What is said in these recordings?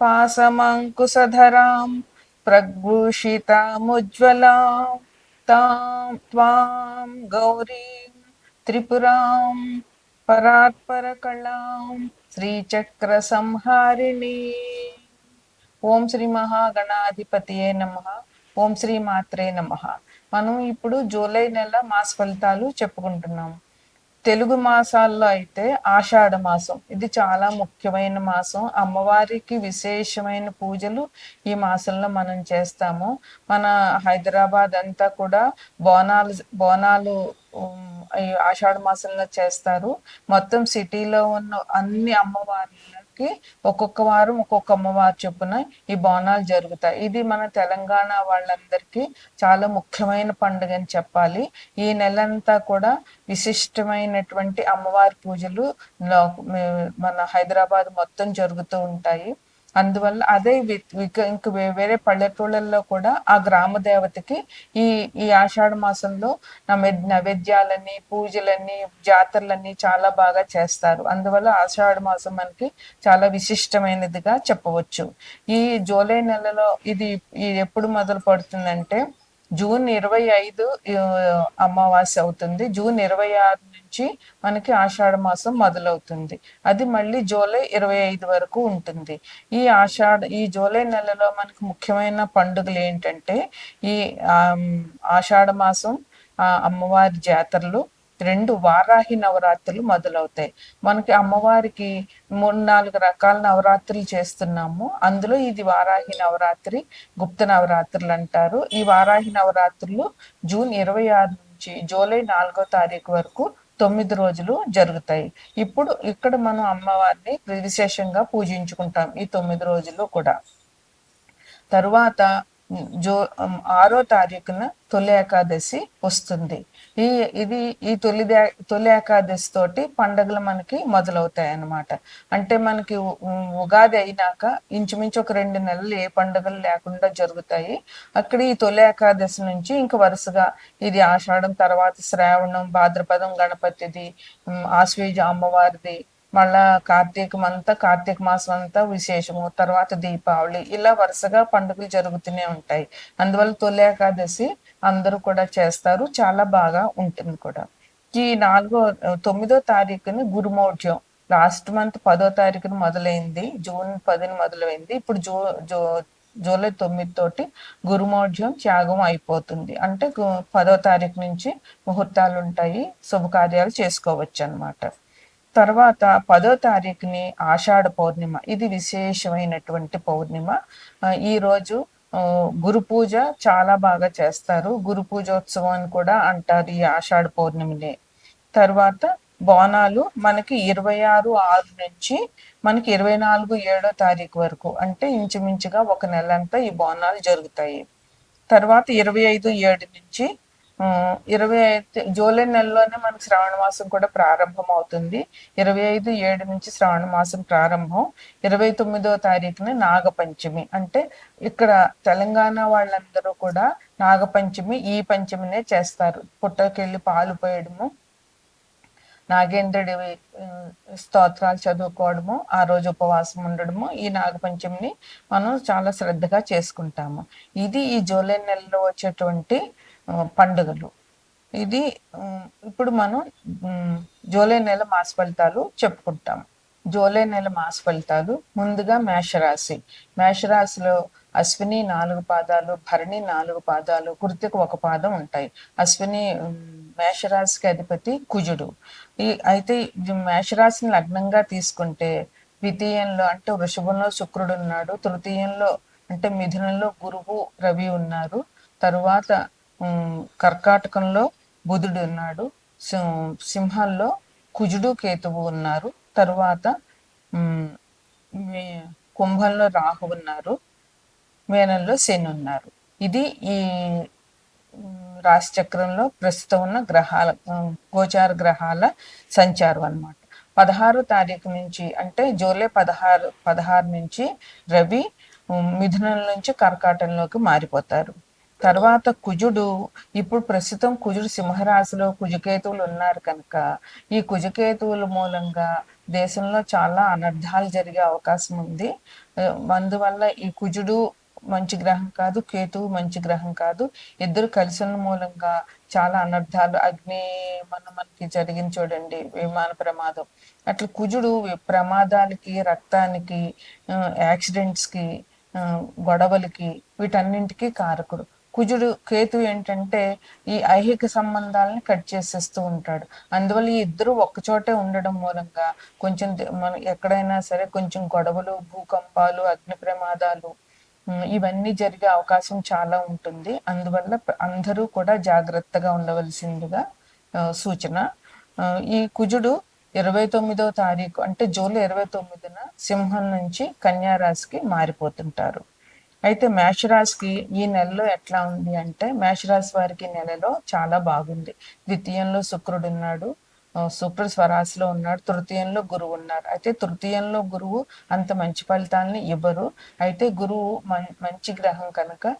पासमङ्कुशधरां प्रभूषितामुज्ज्वलां तां त्वां गौरीं त्रिपुरां परात्परकलां श्रीचक्रसंहारिणी ఓం శ్రీ మహాగణాధిపతియే నమ ఓం శ్రీ మాత్రే నమ మనం ఇప్పుడు జూలై నెల మాస ఫలితాలు చెప్పుకుంటున్నాము తెలుగు మాసాల్లో అయితే ఆషాఢ మాసం. ఇది చాలా ముఖ్యమైన మాసం. అమ్మవారికి విశేషమైన పూజలు ఈ మాసంలో మనం చేస్తాము. మన హైదరాబాద్ అంతా కూడా బోనాలు బోనాలు ఆషాఢ మాసంలో చేస్తారు. మొత్తం సిటీలో ఉన్న అన్ని అమ్మవార్లకి ఒక్కొక్క వారం ఒక్కొక్క అమ్మవారు చొప్పున ఈ బోనాలు జరుగుతాయి. ఇది మన తెలంగాణ వాళ్ళందరికీ చాలా ముఖ్యమైన పండుగ అని చెప్పాలి. ఈ నెలంతా కూడా విశిష్టమైనటువంటి అమ్మవారి పూజలు మన హైదరాబాద్ మొత్తం జరుగుతూ ఉంటాయి. అందువల్ల అదే వి- ఇంక వేరే పల్లెటూళ్ళల్లో కూడా ఆ గ్రామ దేవతకి ఈ ఈ ఆషాఢ మాసంలో నైవేద్యాలని పూజలని జాతరలన్నీ చాలా బాగా చేస్తారు. అందువల్ల ఆషాఢ మాసం మనకి చాలా విశిష్టమైనదిగా చెప్పవచ్చు. ఈ జూలై నెలలో ఇది ఎప్పుడు మొదలు పడుతుందంటే జూన్ ఇరవై ఐదు అమావాస్య అవుతుంది. జూన్ ఇరవై ఆరు వచ్చి మనకి ఆషాఢ మాసం మొదలవుతుంది. అది మళ్ళీ జూలై ఇరవై ఐదు వరకు ఉంటుంది. ఈ ఆషాఢ ఈ జూలై నెలలో మనకి ముఖ్యమైన పండుగలు ఏంటంటే ఈ ఆషాఢ మాసం అమ్మవారి జాతరలు రెండు వారాహి నవరాత్రులు మొదలవుతాయి. మనకి అమ్మవారికి మూడు నాలుగు రకాల నవరాత్రులు చేస్తున్నాము. అందులో ఇది వారాహి నవరాత్రి గుప్త నవరాత్రులు అంటారు. ఈ వారాహి నవరాత్రులు జూన్ ఇరవై ఆరు నుంచి జూలై నాలుగో తారీఖు వరకు తొమ్మిది రోజులు జరుగుతాయి. ఇప్పుడు ఇక్కడ మనం అమ్మవారిని విశేషంగా పూజించుకుంటాం ఈ తొమ్మిది రోజులు కూడా. తరువాత జో ఆరో తారీఖున తొలి ఏకాదశి వస్తుంది. ఈ ఇది ఈ తొలి తొలి ఏకాదశి తోటి పండుగలు మనకి మొదలవుతాయి అన్నమాట అంటే మనకి ఉగాది అయినాక ఇంచుమించు ఒక రెండు నెలలు ఏ పండుగలు లేకుండా జరుగుతాయి. అక్కడ ఈ తొలి ఏకాదశి నుంచి ఇంక వరుసగా ఇది ఆషాఢం తర్వాత శ్రావణం భాద్రపదం గణపతిది ఆశ్వేజ అమ్మవారిది మళ్ళా కార్తీకం అంతా కార్తీక మాసం అంతా విశేషము. తర్వాత దీపావళి. ఇలా వరుసగా పండుగలు జరుగుతూనే ఉంటాయి. అందువల్ల తొలి ఏకాదశి అందరూ కూడా చేస్తారు. చాలా బాగా ఉంటుంది కూడా. ఈ నాలుగో తొమ్మిదో తారీఖుని గురుమౌఢ్యం లాస్ట్ మంత్ పదో తారీఖున మొదలైంది. జూన్ పదిన మొదలైంది. ఇప్పుడు జూ జూ జూలై తొమ్మిది తోటి గురుమౌఢ్యం త్యాగం అయిపోతుంది. అంటే పదో తారీఖు నుంచి ముహూర్తాలు ఉంటాయి శుభకార్యాలు చేసుకోవచ్చు అనమాట తర్వాత పదో తారీఖుని ఆషాఢ పౌర్ణిమ. ఇది విశేషమైనటువంటి పౌర్ణిమ. ఈరోజు గురు పూజ చాలా బాగా చేస్తారు. గురు పూజోత్సవం అని కూడా అంటారు ఈ ఆషాఢ పౌర్ణమిని. తర్వాత బోనాలు మనకి ఇరవై ఆరు ఆరు నుంచి మనకి ఇరవై నాలుగు ఏడో తారీఖు వరకు. అంటే ఇంచుమించుగా ఒక నెల అంతా ఈ బోనాలు జరుగుతాయి. తర్వాత ఇరవై ఐదు ఏడు నుంచి ఇరవై ఐదు జూలై నెలలోనే మనకి శ్రావణ మాసం కూడా ప్రారంభం అవుతుంది ఇరవై ఐదు ఏడు నుంచి శ్రావణ మాసం ప్రారంభం. ఇరవై తొమ్మిదో తారీఖున నాగపంచమి. అంటే ఇక్కడ తెలంగాణ వాళ్ళందరూ కూడా నాగపంచమి ఈ పంచమినే చేస్తారు. పుట్టకెళ్ళి పాలు పోయడము నాగేంద్రుడి స్తోత్రాలు చదువుకోవడము ఆ రోజు ఉపవాసం ఉండడము ఈ నాగపంచమిని మనం చాలా శ్రద్ధగా చేసుకుంటాము. ఇది ఈ జూలై నెలలో వచ్చేటువంటి పండుగలు. ఇది ఇప్పుడు మనం జూలై నెల మాస ఫలితాలు చెప్పుకుంటాం. జూలై నెల మాస ఫలితాలు ముందుగా మేషరాశి. మేషరాశిలో అశ్విని నాలుగు పాదాలు భరణి నాలుగు పాదాలు కృతిక ఒక పాదం ఉంటాయి. అశ్విని మేషరాశికి అధిపతి కుజుడు. ఈ అయితే మేషరాశిని లగ్నంగా తీసుకుంటే ద్వితీయంలో అంటే వృషభంలో శుక్రుడు ఉన్నాడు తృతీయంలో అంటే మిథునంలో గురువు రవి ఉన్నారు. తరువాత కర్కాటకంలో బుధుడు ఉన్నాడు. సింహాల్లో కుజుడు కేతువు ఉన్నారు. తరువాత కుంభంలో రాహు ఉన్నారు. మేనంలో శని ఉన్నారు. ఇది ఈ ఉమ్, రాశి చక్రంలో ప్రస్తుతం ఉన్న గ్రహాల గోచార గ్రహాల సంచారం అన్నమాట. పదహారు తారీఖు నుంచి అంటే జూలై పదహారు పదహారు నుంచి రవి మిథునం నుంచి కర్కాటంలోకి మారిపోతారు. తర్వాత కుజుడు ఇప్పుడు ప్రస్తుతం కుజుడు సింహరాశిలో కుజకేతువులు ఉన్నారు కనుక ఈ కుజకేతువుల మూలంగా దేశంలో చాలా అనర్థాలు జరిగే అవకాశం ఉంది. అందువల్ల ఈ కుజుడు మంచి గ్రహం కాదు కేతువు మంచి గ్రహం కాదు. ఇద్దరు కలిసిన మూలంగా చాలా అనర్థాలు అగ్ని మన మనకి జరిగింది చూడండి విమాన ప్రమాదం. అట్లా కుజుడు ప్రమాదాలకి రక్తానికి యాక్సిడెంట్స్కి గొడవలకి వీటన్నింటికి కారకుడు. కుజుడు కేతు ఏంటంటే ఈ ఐహిక సంబంధాలని కట్ చేసేస్తూ ఉంటాడు. అందువల్ల ఈ ఇద్దరు ఒక్కచోటే ఉండడం మూలంగా కొంచెం మన మనం ఎక్కడైనా సరే కొంచెం గొడవలు భూకంపాలు అగ్ని ప్రమాదాలు ఇవన్నీ జరిగే అవకాశం చాలా ఉంటుంది. అందువల్ల అందరూ కూడా జాగ్రత్తగా ఉండవలసిందిగా సూచన. ఈ కుజుడు ఇరవై తొమ్మిదో తారీఖు అంటే జూలై ఇరవై తొమ్మిదిన సింహం నుంచి కన్యారాశికి మారిపోతుంటారు. అయితే మేషరాశికి ఈ నెలలో ఎట్లా ఉంది అంటే మేషరాశి వారికి నెలలో చాలా బాగుంది. ద్వితీయంలో శుక్రుడు ఉన్నాడు శుక్ర శుక్రుడు స్వరాశిలో ఉన్నాడు తృతీయంలో గురువు ఉన్నారు అయితే తృతీయంలో గురువు అంత మంచి ఫలితాలని ఇవ్వరు. అయితే గురువు మం- మంచి గ్రహం కనుక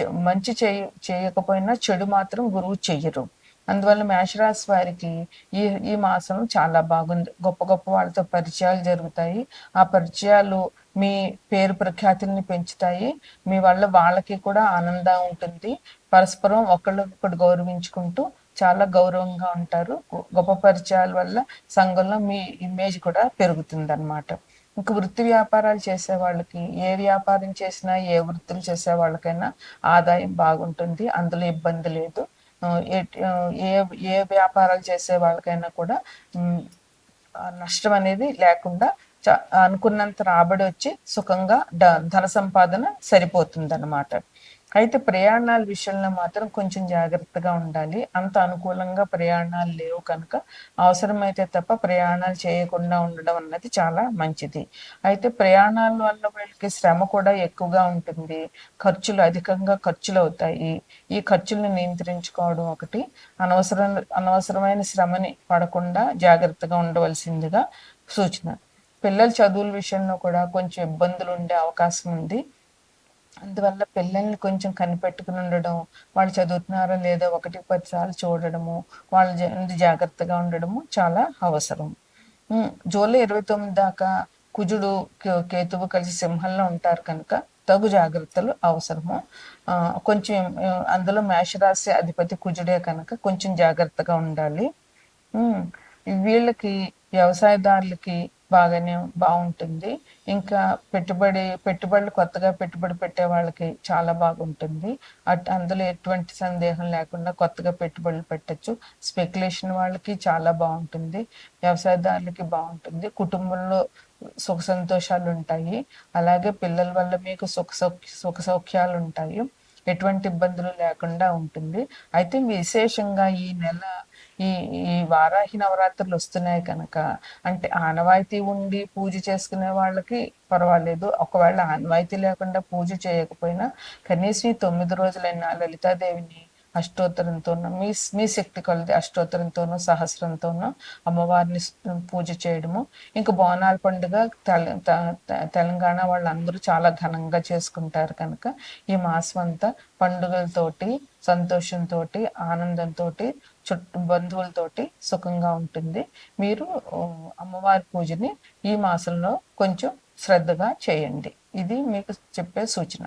చె- మంచి చేయ చేయకపోయినా చెడు మాత్రం గురువు చెయ్యరు. అందువల్ల మేషరాశి వారికి ఈ ఈ మాసం చాలా బాగుంది. గొప్ప గొప్ప వాళ్ళతో పరిచయాలు జరుగుతాయి. ఆ పరిచయాలు మీ పేరు ప్రఖ్యాతుల్ని పెంచుతాయి. మీ వల్ల వాళ్ళకి కూడా ఆనందం ఉంటుంది. పరస్పరం ఒకళ్ళొకడు గౌరవించుకుంటూ చాలా గౌరవంగా ఉంటారు. గొప్ప పరిచయాల వల్ల సంఘంలో మీ ఇమేజ్ కూడా పెరుగుతుంది అనమాట ఇంకా వృత్తి వ్యాపారాలు చేసే వాళ్ళకి ఏ వ్యాపారం చేసినా ఏ వృత్తులు చేసే వాళ్ళకైనా ఆదాయం బాగుంటుంది. అందులో ఇబ్బంది లేదు. ఏ- ఏ ఏ వ్యాపారాలు చేసే వాళ్ళకైనా కూడా నష్టం అనేది లేకుండా అనుకున్నంత రాబడి వచ్చి సుఖంగా ధన సంపాదన సరిపోతుంది అనమాట అయితే ప్రయాణాల విషయంలో మాత్రం కొంచెం జాగ్రత్తగా ఉండాలి. అంత అనుకూలంగా ప్రయాణాలు లేవు కనుక అవసరమైతే తప్ప ప్రయాణాలు చేయకుండా ఉండడం అన్నది చాలా మంచిది. అయితే ప్రయాణాల వల్ల వీళ్ళకి శ్రమ కూడా ఎక్కువగా ఉంటుంది. ఖర్చులు అధికంగా ఖర్చులు అవుతాయి ఈ ఖర్చులను నియంత్రించుకోవడం ఒకటి. అనవసరం అనవసరమైన శ్రమని పడకుండా జాగ్రత్తగా ఉండవలసిందిగా సూచన పిల్లల చదువుల విషయంలో కూడా కొంచెం ఇబ్బందులు ఉండే అవకాశం ఉంది. అందువల్ల పిల్లల్ని కొంచెం కనిపెట్టుకుని ఉండడం వాళ్ళు చదువుతున్నారా లేదా ఒకటి పది సార్లు చూడడము వాళ్ళ జాగ్రత్తగా ఉండడము చాలా అవసరం. జూలై ఇరవై తొమ్మిది దాకా కుజుడు కేతువు కలిసి సింహంలో ఉంటారు కనుక తగు జాగ్రత్తలు అవసరము. కొంచెం అందులో మేషరాశి అధిపతి కుజుడే కనుక కొంచెం జాగ్రత్తగా ఉండాలి. వీళ్ళకి వ్యవసాయదారులకి బాగానే బాగుంటుంది. ఇంకా పెట్టుబడి పెట్టుబడులు కొత్తగా పెట్టుబడి పెట్టే వాళ్ళకి చాలా బాగుంటుంది. అట్ అందులో ఎటువంటి సందేహం లేకుండా కొత్తగా పెట్టుబడులు పెట్టచ్చు. స్పెక్యులేషన్ వాళ్ళకి చాలా బాగుంటుంది. వ్యవసాయదారులకి బాగుంటుంది. కుటుంబంలో సుఖ సంతోషాలు ఉంటాయి. అలాగే పిల్లల వల్ల మీకు సుఖ సౌఖ్య సుఖ సౌఖ్యాలు ఉంటాయి. ఎటువంటి ఇబ్బందులు లేకుండా ఉంటుంది. అయితే విశేషంగా ఈ నెల ఈ ఈ వారాహి నవరాత్రులు వస్తున్నాయి కనుక అంటే ఆనవాయితీ ఉండి పూజ చేసుకునే వాళ్ళకి పర్వాలేదు. ఒకవేళ ఆనవాయితీ లేకుండా పూజ చేయకపోయినా కనీసం ఈ తొమ్మిది రోజులైనా లలితాదేవిని అష్టోత్తరంతోనూ మీ మీ శక్తి కొలది అష్టోత్తరంతోనూ సహస్రంతోనూ అమ్మవారిని పూజ చేయడము. ఇంకా బోనాల పండుగ తెల త- తెలంగాణ వాళ్ళందరూ చాలా ఘనంగా చేసుకుంటారు కనుక ఈ మాసం అంతా పండుగలతోటి సంతోషంతో ఆనందంతో చుట్టూ బంధువులతోటి సుఖంగా ఉంటుంది. మీరు అమ్మవారి పూజని ఈ మాసంలో కొంచెం శ్రద్ధగా చేయండి. ఇది మీకు చెప్పే సూచన.